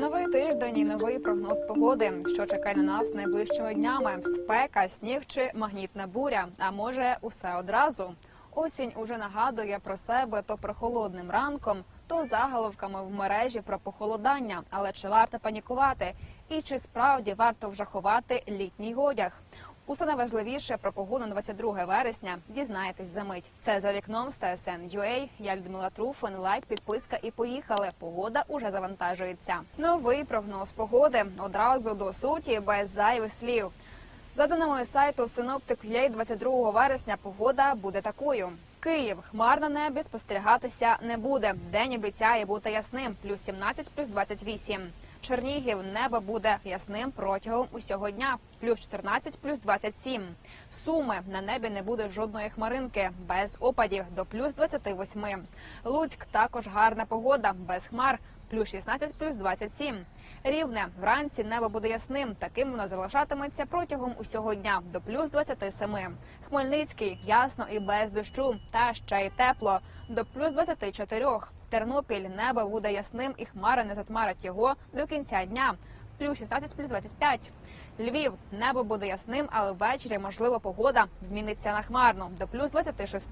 Новий тиждень і новий прогноз погоди. Що чекає на нас найближчими днями? Спека, сніг чи магнітна буря? А може, усе одразу? Осінь уже нагадує про себе то прохолодним ранком, то заголовками в мережі про похолодання. Але чи варто панікувати? І чи справді варто вже ховати літній одяг? Усе найважливіше про погоду на 22 вересня дізнаєтесь за мить. Це за вікном з TSN.UA. Я Людмила Труфин. Лайк, підписка і поїхали. Погода уже завантажується. Новий прогноз погоди одразу до суті без зайвих слів. За даними сайту Synoptic.ua 22 вересня погода буде такою. Київ хмар на небі спостерігатися не буде. День обіцяє бути ясним, плюс 17, плюс 28. Чернігів небо буде ясним протягом усього дня, плюс 14, плюс 27. Суми на небі не буде жодної хмаринки, без опадів до плюс 28. Луцьк також гарна погода, без хмар, плюс 16, плюс 27. Рівне вранці небо буде ясним. Таким воно залишатиметься протягом усього дня до плюс 27. Хмельницький ясно і без дощу, та ще й тепло до плюс 24. Тернопіль небо буде ясним і хмари не затмарять його до кінця дня. Плюс 16, плюс 25. Львів небо буде ясним, але ввечері можливо погода зміниться на хмарну до плюс 26.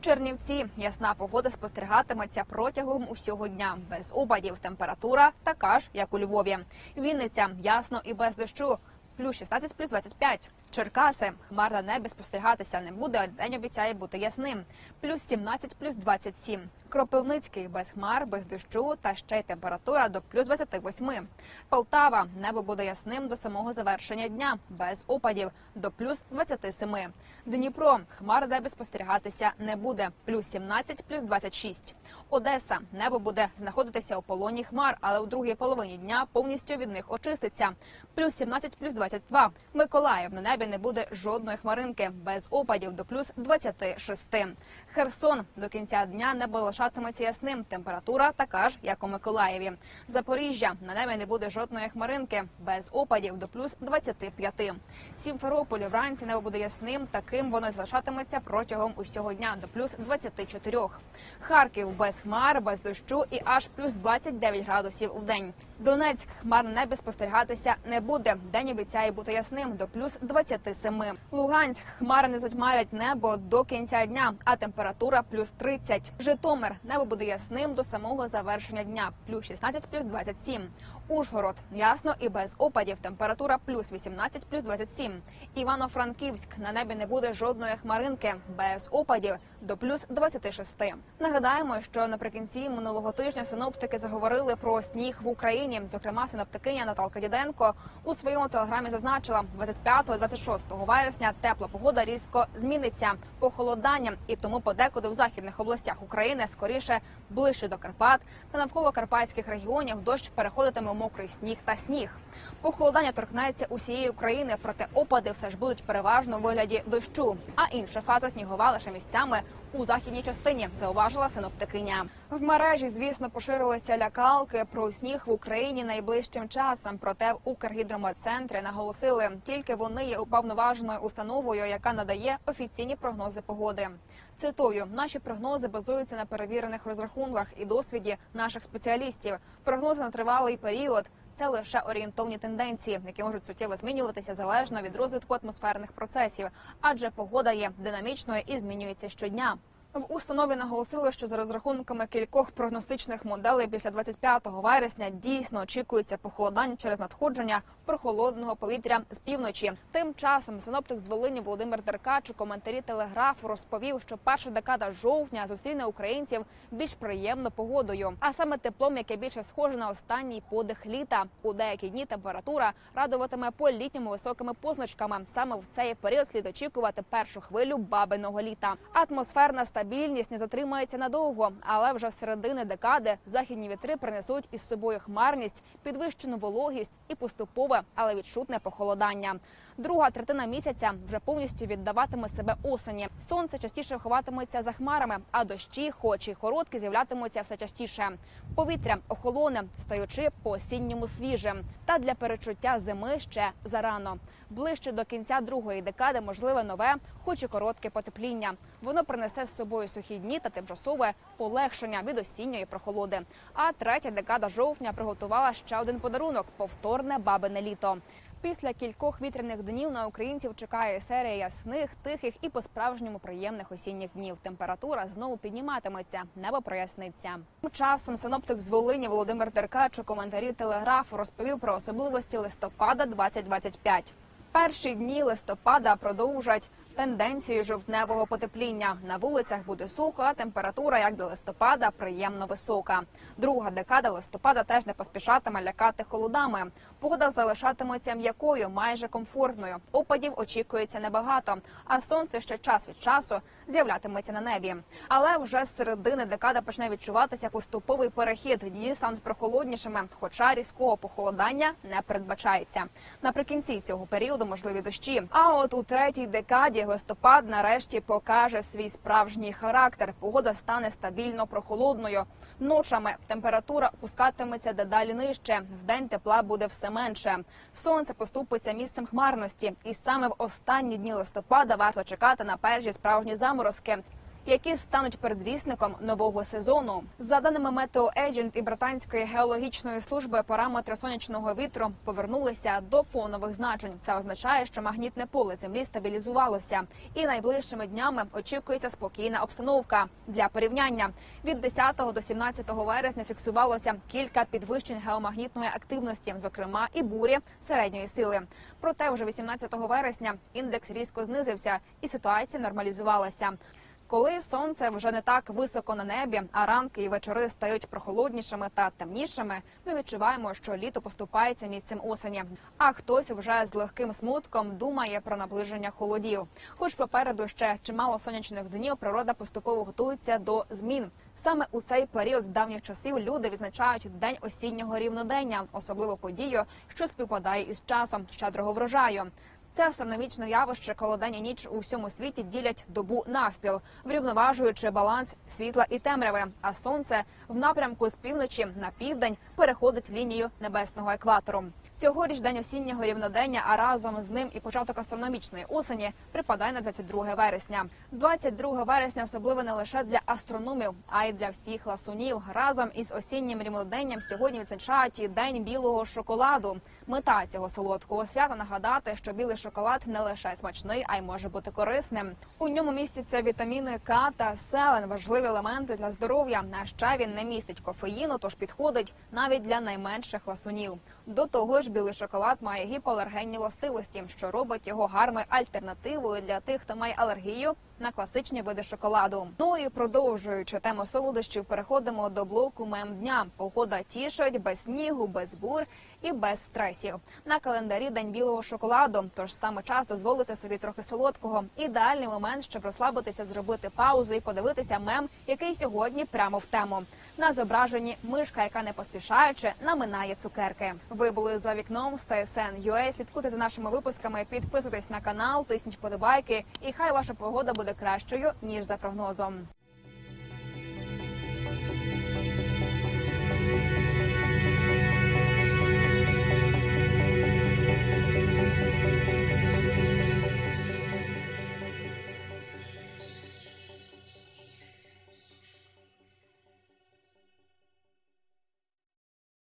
Чернівці ясна погода спостерігатиметься протягом усього дня без опадів. Температура така ж, як у Львові. Вінниця ясно і без дощу. Плюс 16, плюс 25. Черкаси хмар на небі спостерігатися не буде. а День обіцяє бути ясним. Плюс 17, плюс 27. Кропивницький без хмар, без дощу та ще й температура до плюс 28. Полтава небо буде ясним до самого завершення дня, без опадів до плюс 27. Дніпро хмар на спостерігатися не буде. Плюс 17, плюс 26. Одеса небо буде знаходитися у полоні хмар, але у другій половині дня повністю від них очиститься. Плюс 17, плюс 22. Миколаїв на небі не буде жодної хмаринки, без опадів до плюс 26. Херсон до кінця дня небо лишатиметься ясним. Температура така ж, як у Миколаєві. Запоріжжя на небі не буде жодної хмаринки, без опадів до плюс 25. Сімферополь вранці небо буде ясним. Таким воно залишатиметься протягом усього дня до плюс 24. Харків без хмар, без дощу і аж плюс 29 градусів у день. Донецьк хмар на небі спостерігатися не буде. День обіцяє бути ясним до плюс 27. Луганськ хмари не затьмарять небо до кінця дня, а температура плюс 30. Житомир небо буде ясним до самого завершення дня, плюс 16, плюс 27. Ужгород ясно і без опадів. Температура плюс 18, плюс 27. Івано-Франківськ на небі не буде жодної хмаринки без опадів до плюс 26. Нагадаємо, що наприкінці минулого тижня синоптики заговорили про сніг в Україні. Зокрема, синоптикиня Наталка Діденко у своєму телеграмі зазначила 25-26 вересня тепла погода різко зміниться похолоданням, і тому подекуди в західних областях України скоріше ближче до Карпат та навколо карпатських регіонів дощ переходитиме мокрий сніг та сніг. Похолодання торкнеться усієї України, проте опади все ж будуть переважно у вигляді дощу. А інша фаза снігова лише місцями у західній частині, зауважила синоптикиня. В мережі, звісно, поширилися лякалки про сніг в Україні найближчим часом. Проте в Укргідрометцентрі наголосили, тільки вони є уповноваженою установою, яка надає офіційні прогнози погоди. Цитую, наші прогнози базуються на перевірених розрахунках і досвіді наших спеціалістів. Прогнози на тривалий період. Це лише орієнтовні тенденції, які можуть суттєво змінюватися залежно від розвитку атмосферних процесів, адже погода є динамічною і змінюється щодня. В установі наголосили, що за розрахунками кількох прогностичних моделей після 25 вересня дійсно очікується похолодання через надходження прохолодного повітря з півночі. Тим часом синоптик з Волині Володимир Деркач у коментарі телеграфу розповів, що перша декада жовтня зустріне українців більш приємно погодою, а саме теплом, яке більше схоже на останній подих літа. У деякі дні температура радуватиме по літньому високими позначками. Саме в цей період слід очікувати першу хвилю бабиного літа. Атмосферна стабільність не затримається надовго, але вже в середини декади західні вітри принесуть із собою хмарність, підвищену вологість і поступове, але відчутне похолодання. Друга третина місяця вже повністю віддаватиме себе осені. Сонце частіше ховатиметься за хмарами, а дощі, хоч і короткі, з'являтимуться все частіше. Повітря охолоне, стаючи по осінньому свіжим. Та для перечуття зими ще зарано. Ближче до кінця другої декади можливе нове, хоч і коротке потепління. Воно принесе з собою сухі дні та тимчасове полегшення від осінньої прохолоди. А третя декада жовтня приготувала ще один подарунок повторне бабине літо. Після кількох вітряних днів на українців чекає серія ясних, тихих і по-справжньому приємних осінніх днів. Температура знову підніматиметься, небо проясниться. Часом синоптик з Волині Володимир Деркач у коментарі телеграфу розповів про особливості листопада 2025. Перші дні листопада продовжать тенденцію жовтневого потепління. На вулицях буде сухо, а температура, як до листопада, приємно висока. Друга декада листопада теж не поспішатиме лякати холодами. Погода залишатиметься м'якою, майже комфортною. Опадів очікується небагато, а сонце ще час від часу з'являтиметься на небі. Але вже з середини декада почне відчуватися поступовий перехід. Дні стануть прохолоднішими, хоча різкого похолодання не передбачається. Наприкінці цього періоду можливі дощі. А от у третій декаді листопад нарешті покаже свій справжній характер. Погода стане стабільно прохолодною. Ночами температура опускатиметься дедалі нижче. Вдень тепла буде все менше. Сонце поступиться місцем хмарності, і саме в останні дні листопада варто чекати на перші справжні заморозки заморозки. Які стануть передвісником нового сезону за даними Метеоеджент і британської геологічної служби, параметри сонячного вітру повернулися до фонових значень. Це означає, що магнітне поле землі стабілізувалося, і найближчими днями очікується спокійна обстановка для порівняння. Від 10 до 17 вересня фіксувалося кілька підвищень геомагнітної активності, зокрема і бурі середньої сили. Проте вже 18 вересня індекс різко знизився, і ситуація нормалізувалася. Коли сонце вже не так високо на небі, а ранки і вечори стають прохолоднішими та темнішими, ми відчуваємо, що літо поступається місцем осені. А хтось вже з легким смутком думає про наближення холодів. Хоч попереду ще чимало сонячних днів, природа поступово готується до змін. Саме у цей період давніх часів люди відзначають день осіннього рівнодення, особливо подію, що співпадає із часом щедрого врожаю. Це астрономічне явище, коли день і ніч у всьому світі ділять добу навпіл, врівноважуючи баланс світла і темряви. А сонце в напрямку з півночі на південь переходить лінію небесного екватору. Цьогоріч день осіннього рівнодення, а разом з ним і початок астрономічної осені припадає на 22 вересня. 22 вересня особливо не лише для астрономів, а й для всіх ласунів. Разом із осіннім рівноденням сьогодні відзначають і день білого шоколаду. Мета цього солодкого свята нагадати, що білий шоколад не лише смачний, а й може бути корисним. У ньому містяться вітаміни К та селен, важливі елементи для здоров'я. А ще він не містить кофеїну, тож підходить навіть для найменших ласунів. До того ж, білий шоколад має гіпоалергенні властивості, що робить його гарною альтернативою для тих, хто має алергію на класичні види шоколаду. Ну і продовжуючи тему солодощів, переходимо до блоку мем дня. Погода тішить без снігу, без бур і без стресів. На календарі день білого шоколаду. Тож саме час дозволити собі трохи солодкого. Ідеальний момент, щоб розслабитися, зробити паузу і подивитися мем, який сьогодні прямо в тему. На зображенні мишка, яка не поспішаючи наминає цукерки. Ви були за вікном з TSN.ua. Слідкуйте за нашими випусками, підписуйтесь на канал, тисніть вподобайки, і хай ваша погода буде кращою ніж за прогнозом.